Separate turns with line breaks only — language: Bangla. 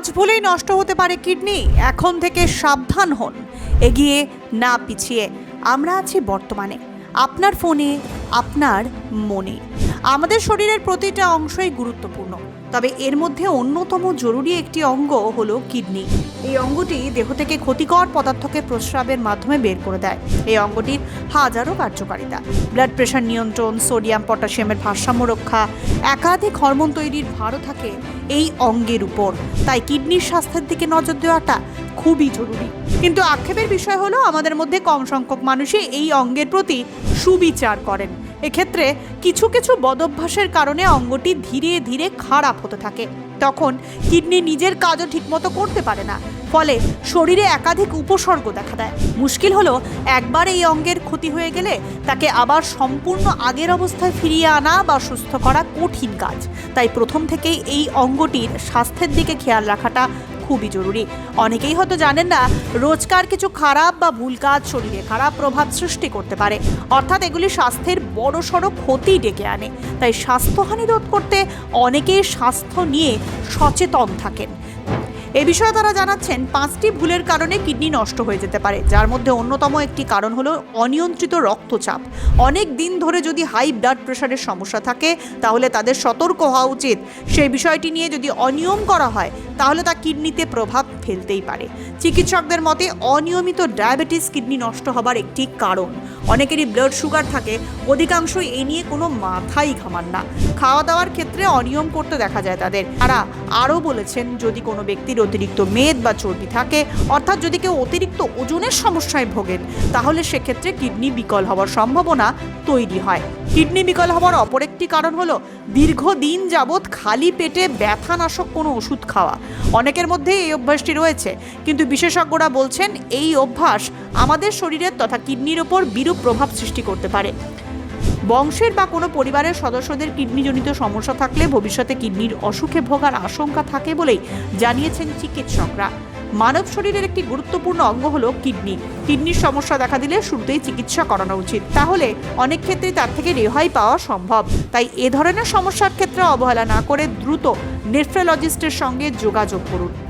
আজ ভুলেই নষ্ট হতে পারে কিডনি। এখন থেকে সাবধান হন। এগিয়ে না পিছিয়ে। আমরা আছি বর্তমানে। আপনার ফোনে, আপনার মনে। আমাদের শরীরের প্রতিটা অংশই গুরুত্বপূর্ণ। তবে এর মধ্যে অন্যতম জরুরি একটি অঙ্গ হলো কিডনি। এই অঙ্গটি দেহ থেকে ক্ষতিকর পদার্থকে প্রস্রাবের মাধ্যমে বের করে দেয়। এই অঙ্গটির হাজারো কার্যকারিতা। ব্লাড প্রেশার নিয়ন্ত্রণ, সোডিয়াম, পটাশিয়ামের ভারসাম্য রক্ষা, একাধিক হরমোন তৈরির ভারও থাকে এই অঙ্গের উপর। তাই কিডনির স্বাস্থ্যের দিকে নজর দেওয়াটা খুবই জরুরি। কিন্তু আক্ষেপের বিষয় হলো, আমাদের মধ্যে কম সংখ্যক মানুষই এই অঙ্গের প্রতি সুবিচার করেন। এক্ষেত্রে কিছু কিছু বদভ্যাসের কারণে অঙ্গটি ধীরে ধীরে খারাপ হতে থাকে। তখন কিডনি নিজের কাজও ঠিকমতো করতে পারে না, ফলে শরীরে একাধিক উপসর্গ দেখা দেয়। মুশকিল হলো একবার এই অঙ্গের ক্ষতি হয়ে গেলে তাকে আবার সম্পূর্ণ আগের অবস্থায় ফিরিয়ে আনা বা সুস্থ করা কঠিন কাজ। তাই প্রথম থেকেই এই অঙ্গটির স্বাস্থ্যের দিকে খেয়াল রাখাটা খুবই জরুরি। অনেকেই হয়তো জানেন না, রোজকার কিছু খারাপ বা ভুল কাজ শরীরে খারাপ প্রভাব সৃষ্টি করতে পারে। অর্থাৎ এগুলি স্বাস্থ্যের বড় সড়ো ক্ষতি ডেকে আনে। তাই স্বাস্থ্যহানি রোধ করতে অনেকেই স্বাস্থ্য নিয়ে সচেতন থাকেন। এ বিষয়ে তারা জানাচ্ছেন, পাঁচটি ভুলের কারণে কিডনি নষ্ট হয়ে যেতে পারে, যার মধ্যে অন্যতম একটি কারণ হলো অনিয়ন্ত্রিত রক্তচাপ। অনেক দিন ধরে যদি হাই ব্লাড প্রেশারের সমস্যা থাকে, তাহলে তাদের সতর্ক হওয়া উচিত। সেই বিষয়টি নিয়ে যদি অনিয়ম করা হয়, তাহলে তা কিডনিতে প্রভাব ফেলতেই পারে। চিকিৎসকদের মতে, অনিয়মিত ডায়াবেটিস কিডনি নষ্ট হবার একটি কারণ। অনেকেরই ব্লাড সুগার থাকে, অধিকাংশই এই নিয়ে কোনো মাথাই ঘামান না। খাওয়া দাওয়ার ক্ষেত্রে অনিয়ম করতে দেখা যায় তাদের। তারা আরও বলেছেন, যদি কোনো ব্যক্তির অতিরিক্ত মেদ বা চর্বি থাকে, অর্থাৎ যদি কেউ অতিরিক্ত ওজনের সমস্যায় ভোগেন, তাহলে সেক্ষেত্রে কিডনি বিকল হওয়ার সম্ভাবনা তৈরি হয়। কিডনি বিকল হওয়ার অপর একটি কারণ হলো, দীর্ঘদিন যাবৎ খালি পেটে ব্যথানাশক কোনো ওষুধ খাওয়া। অনেকের মধ্যে এই অভ্যাসটি রয়েছে, কিন্তু বিশেষজ্ঞরা বলছেন, এই অভ্যাস আমাদের শরীরের তথা কিডনির ওপর বিরূপ প্রভাব সৃষ্টি করতে পারে। বংশের বা কোনো পরিবারের সদস্যদের কিডনিজনিত সমস্যা থাকলে ভবিষ্যতে কিডনির অসুখে ভোগার আশঙ্কা থাকে বলেই জানিয়েছেন চিকিৎসকরা। মানব শরীরের একটি গুরুত্বপূর্ণ অঙ্গ হলো কিডনি। কিডনির সমস্যা দেখা দিলে শুরুতেই চিকিৎসা করানো উচিত। তাহলে অনেক ক্ষেত্রে তার থেকে রেহাই পাওয়া সম্ভব। তাই এ ধরনের সমস্যার ক্ষেত্রে অবহেলা না করে দ্রুত নেফ্রোলজিস্টের সঙ্গে যোগাযোগ করুন।